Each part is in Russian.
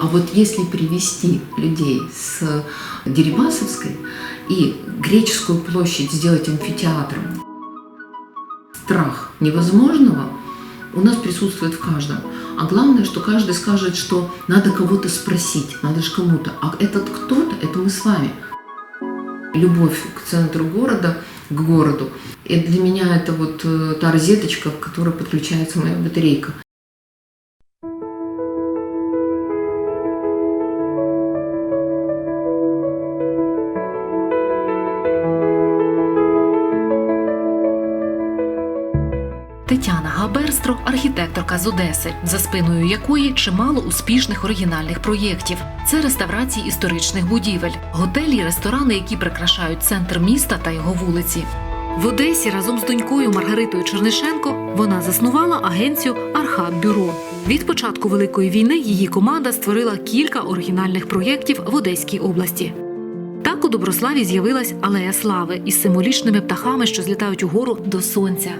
А вот если привести людей с Дерибасовской и Греческую площадь сделать амфитеатром, страх невозможного у нас присутствует в каждом. А главное, что каждый скажет, что надо кого-то спросить, надо же кому-то. А этот кто-то, это мы с вами. Любовь к центру города, к городу. И для меня это вот э, та розеточка, к которой подключается моя батарейка. Габерстро архітекторка з Одеси, за спиною якої чимало успішних оригінальних проєктів. Це реставрації історичних будівель, готелі і ресторани, які прикрашають центр міста та його вулиці. В Одесі разом з донькою Маргаритою Чернишенко вона заснувала агенцію Архаб Бюро. Від початку великої війни її команда створила кілька оригінальних проєктів в Одеській області. Так у Доброславі з'явилась алея слави із символічними птахами, що злітають угору до сонця.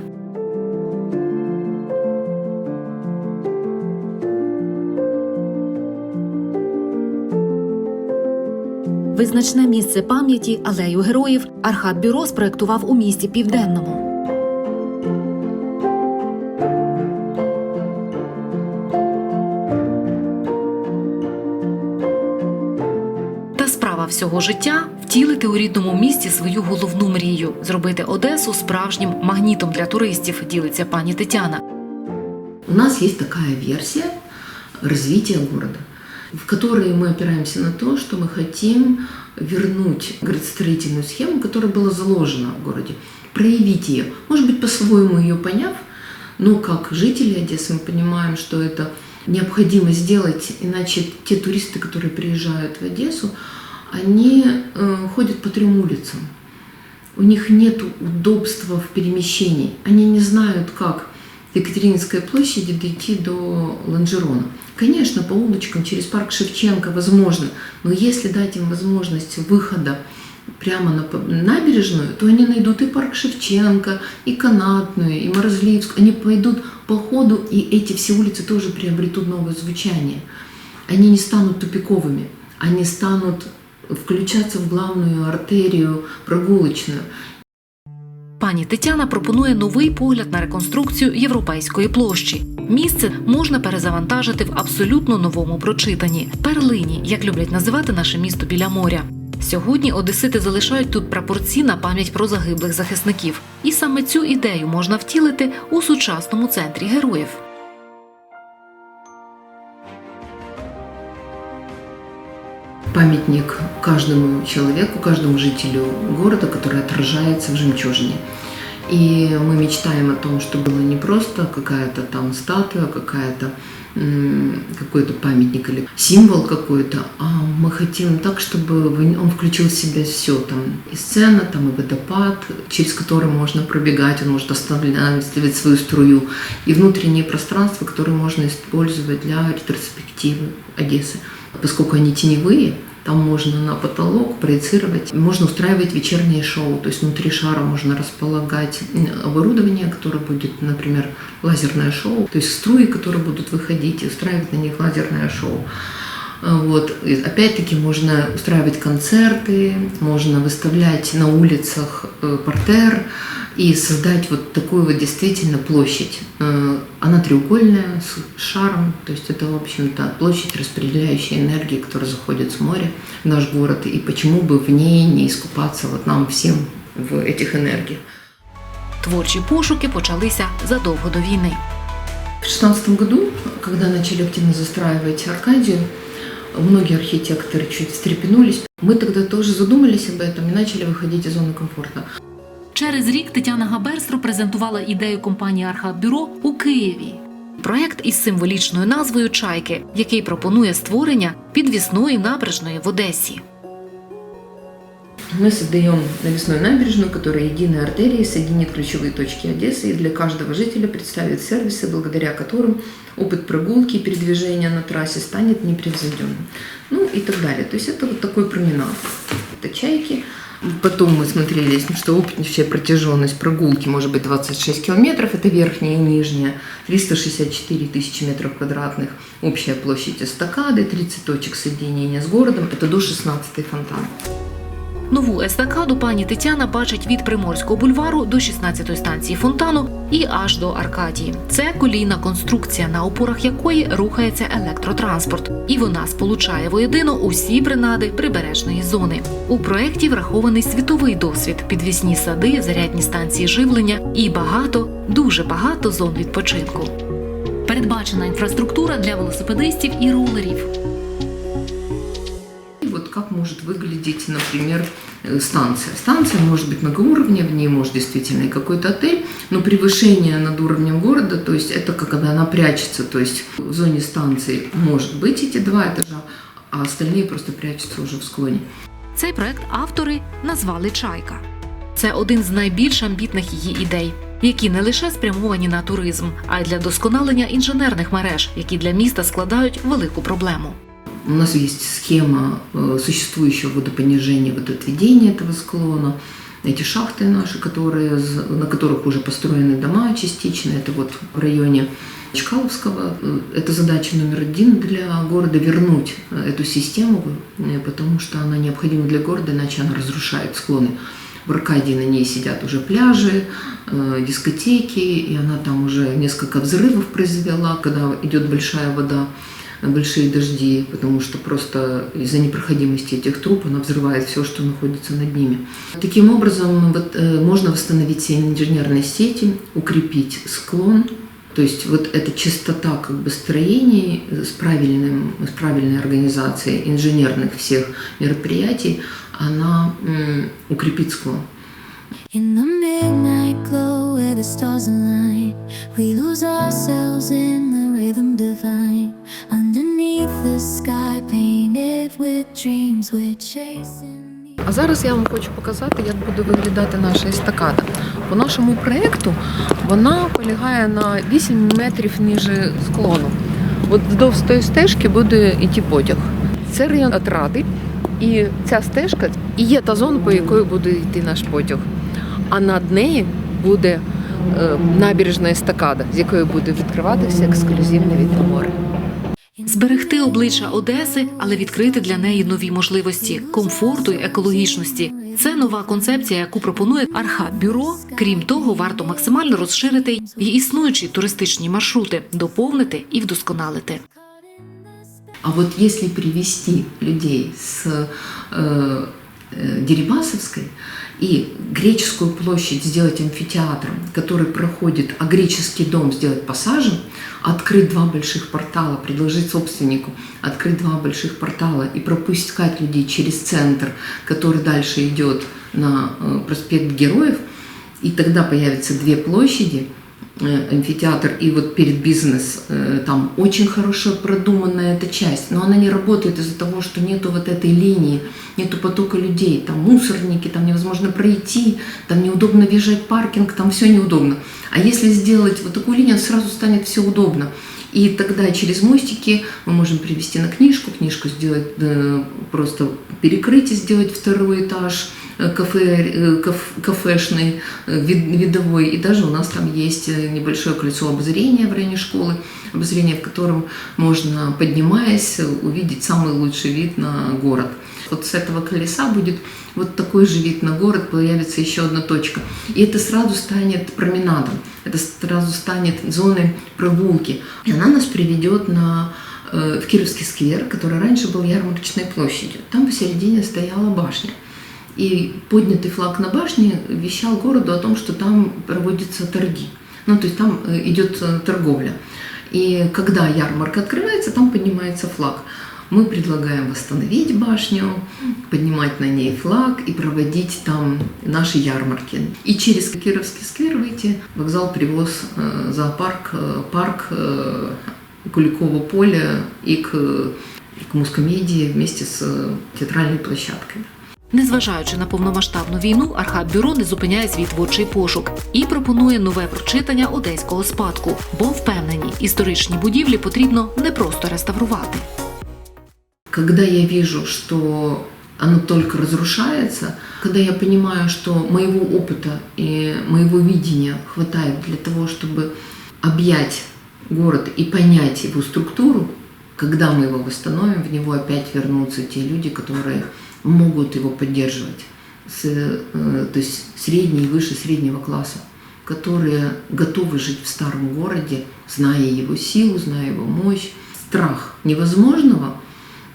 Визначне місце пам'яті алею героїв Архат-бюро спроектував у місті Південному. Та справа всього життя втілити у рідному місті свою головну мрію зробити Одесу справжнім магнітом для туристів, ділиться пані Тетяна. У нас есть такая версия развития города, в которой мы опираемся на то, что мы хотим вернуть градостроительную схему, которая была заложена в городе, проявить ее, может быть, по-своему ее поняв, но как жители Одессы мы понимаем, что это необходимо сделать, иначе те туристы, которые приезжают в Одессу, они э, ходят по трем улицам. У них нет удобства в перемещении. Они не знают, как Екатерининской площади дойти до Ланжерона. Конечно, по улочкам через парк Шевченко возможно, но если дать им возможность выхода прямо на набережную, то они найдут и парк Шевченко, и Канатную, и Морозливск. Они пойдут по ходу, и эти все улицы тоже приобретут новое звучание. Они не станут тупиковыми, они станут включаться в главную артерию прогулочную. Пані Тетяна пропонує новий погляд на реконструкцію європейської площі. Місце можна перезавантажити в абсолютно новому прочитанні перлині, як люблять називати наше місто біля моря. Сьогодні одесити залишають тут прапорці на пам'ять про загиблих захисників, і саме цю ідею можна втілити у сучасному центрі героїв. Памятник каждому человеку, каждому жителю города, который отражается в жемчужине. И мы мечтаем о том, что было не просто какая-то там статуя, какая-то какой-то памятник или символ какой-то, а мы хотим так, чтобы он включил в себя все, там и сцена, там и водопад, через который можно пробегать, он может останавливать свою струю, и внутреннее пространство, которое можно использовать для ретроспективы Одессы. Поскольку они теневые, там можно на потолок проецировать, можно устраивать вечернее шоу, то есть внутри шара можно располагать оборудование, которое будет, например, лазерное шоу, то есть струи, которые будут выходить, и устраивать на них лазерное шоу. А, Вот. Опять-таки можно устраивать концерты, можно выставлять на улицах э, портер и создать вот такую вот действительно площадь. Э, Она треугольная, с шаром, то есть это, в общем-то, площадь, распределяющая энергии, которая заходит с моря в наш город, и почему бы в ней не искупаться вот нам всем в этих энергиях. Творчі пошуки почалися задовго до війни. В 2016 году, когда начали активно застраивать Аркадию, многие архитекторы чуть встрепенулись. Мы тогда тоже задумались об этом и начали выходить из зоны комфорта. Через рік Тетяна Габерстро презентувала ідею компанії Архабюро у Києві. Проект із символічною назвою Чайки, який пропонує створення підвісної набережної в Одесі. Мы создаем навесную набережную, которая единой артерией соединит ключевые точки Одессы и для каждого жителя представит сервисы, благодаря которым опыт прогулки и передвижения на трассе станет непревзойденным. Ну и так далее. То есть это вот такой променад. Это чайки. Потом мы смотрели, что общая протяженность прогулки может быть 26 километров, это верхняя и нижняя, 364 тысячи метров квадратных, общая площадь эстакады, 30 точек соединения с городом, это до 16 фонтан. Нову естакаду пані Тетяна бачить від Приморського бульвару до 16-ї станції фонтану і аж до Аркадії. Це колійна конструкція, на опорах якої рухається електротранспорт, і вона сполучає воєдино усі принади прибережної зони. У проєкті врахований світовий досвід, підвісні сади, зарядні станції живлення і багато, дуже багато зон відпочинку. Передбачена інфраструктура для велосипедистів і ролерів. И вот как может выглядеть, например, э, станция. Станция может быть многоуровневая, в ней может действительно и какой-то отель, но превышение над уровнем города, то есть это как когда она прячется, то есть в зоне станции может быть эти два этажа, а остальные просто прячутся уже в склоне. Цей проект автори назвали Чайка. Це один з найбільш амбітних її ідей, які не лише спрямовані на туризм, а й для досконалення інженерних мереж, які для міста складають велику проблему. У нас есть схема э, существующего водопонижения, водоотведения этого склона. Эти шахты наши, которые, на которых уже построены дома частично, это вот в районе Чкаловского. Э, Это задача номер один для города вернуть э, эту систему, потому что она необходима для города, иначе она разрушает склоны. В Аркадии на ней сидят уже пляжи, дискотеки, и она там уже несколько взрывов произвела, когда идет большая вода большие дожди, потому что просто из-за непроходимости этих труб она взрывает все, что находится над ними. Таким образом, вот, э, можно восстановить все инженерные сети, укрепить склон, то есть вот эта чистота как бы строений с, правильным, с правильной организацией инженерных всех мероприятий, она м, укрепит склон. In the А зараз я вам хочу показати, як буде виглядати наша естакада. По нашому проєкту вона полягає на 8 метрів ніже склону. От вздовж тої стежки буде йти потяг. Це район Отради, і ця стежка і є та зона, по якої буде йти наш потяг. А над нею буде е, набережна естакада, з якої буде відкриватися ексклюзивний від море. Зберегти обличчя Одеси, але відкрити для неї нові можливості комфорту й екологічності. Це нова концепція, яку пропонує Архат-бюро. Крім того, варто максимально розширити й існуючі туристичні маршрути, доповнити і вдосконалити. А от якщо привести людей э, э, Дерибасовской и греческую площадь сделать амфитеатром, который проходит, а греческий дом сделать пассажем, открыть два больших портала, предложить собственнику открыть два больших портала и пропускать людей через центр, который дальше идет на э, проспект Героев, и тогда появятся две площади, э, амфитеатр и вот перед бизнес, э, там очень хорошо продуманная эта часть, но она не работает из-за того, что нету вот этой линии, нету потока людей, там мусорники, там невозможно пройти, там неудобно въезжать в паркинг, там все неудобно. А если сделать вот такую линию, сразу станет все удобно. И тогда через мостики мы можем привести на книжку, книжку сделать э, просто перекрыть и сделать второй этаж э, кафе, э, каф- кафешный, вид- видовой. И даже у нас там есть небольшое кольцо обозрения в районе школы, обозрение, в котором можно, поднимаясь, увидеть самый лучший вид на город. Вот с этого колеса будет вот такой же вид на город, появится еще одна точка. И это сразу станет променадом, это сразу станет зоной прогулки. И она нас приведет на, э, в Кировский сквер, который раньше был ярмарочной площадью. Там посередине стояла башня. И поднятый флаг на башне вещал городу о том, что там проводятся торги. Ну, то есть там э, идет э, торговля. И когда ярмарка открывается, там поднимается флаг. Мы предлагаем восстановить башню, поднимать на ней флаг и проводить там наши ярмарки. И через Кировский сквер выйти, вокзал привоз, э, зоопарк, э, парк э, Куликово поле и к, к мускомедии вместе с э, театральной площадкой. Незважаючи на повномасштабну війну, Архат-бюро не зупиняє свій творчий пошук і пропонує нове прочитання одеського спадку, бо впевнені, історичні будівлі потрібно не просто реставрувати. Когда я вижу, что оно только разрушается, когда я понимаю, что моего опыта и моего видения хватает для того, чтобы объять город и понять его структуру, когда мы его восстановим, в него опять вернутся те люди, которые могут его поддерживать, с, э, то есть средний и выше среднего класса, которые готовы жить в старом городе, зная его силу, зная его мощь. Страх невозможного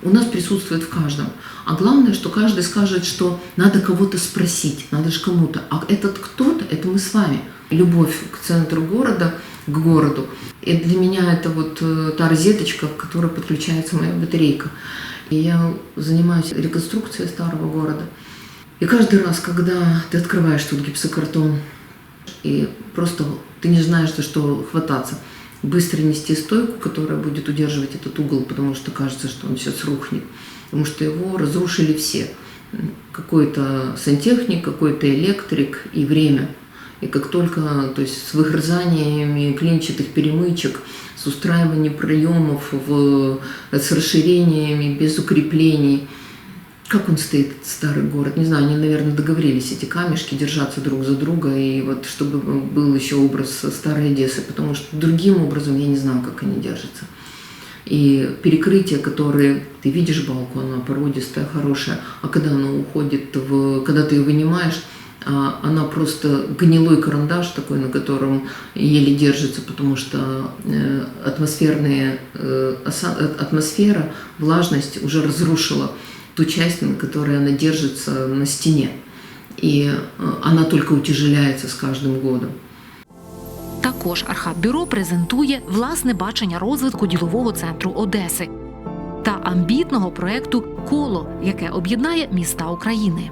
у нас присутствует в каждом. А главное, что каждый скажет, что надо кого-то спросить, надо же кому-то. А этот кто-то, это мы с вами. Любовь к центру города, к городу. И для меня это вот э, та розеточка, к которой подключается моя батарейка. И я занимаюсь реконструкцией старого города. И каждый раз, когда ты открываешь тут гипсокартон, и просто ты не знаешь, за что хвататься, быстро нести стойку, которая будет удерживать этот угол, потому что кажется, что он сейчас рухнет. Потому что его разрушили все. Какой-то сантехник, какой-то электрик и время. И как только, то есть с выгрызаниями клинчатых перемычек, с устраиванием проемов, в, с расширениями без укреплений, как он стоит, старый город? Не знаю, они, наверное, договорились, эти камешки, держаться друг за друга, и вот чтобы был еще образ старой Одессы, потому что другим образом я не знаю, как они держатся. И перекрытие, которые ты видишь балку, она породистая, хорошая, а когда она уходит в, когда ты ее вынимаешь, а, она просто гнилой карандаш такой, на котором еле держится, потому что э, атмосферные, оса- э, атмосфера, влажность уже разрушила ту часть, на которой она держится на стене. И вона она только утяжеляется с каждым годом. Також Архабюро презентує власне бачення розвитку ділового центру Одеси та амбітного проекту Коло, яке об'єднає міста України.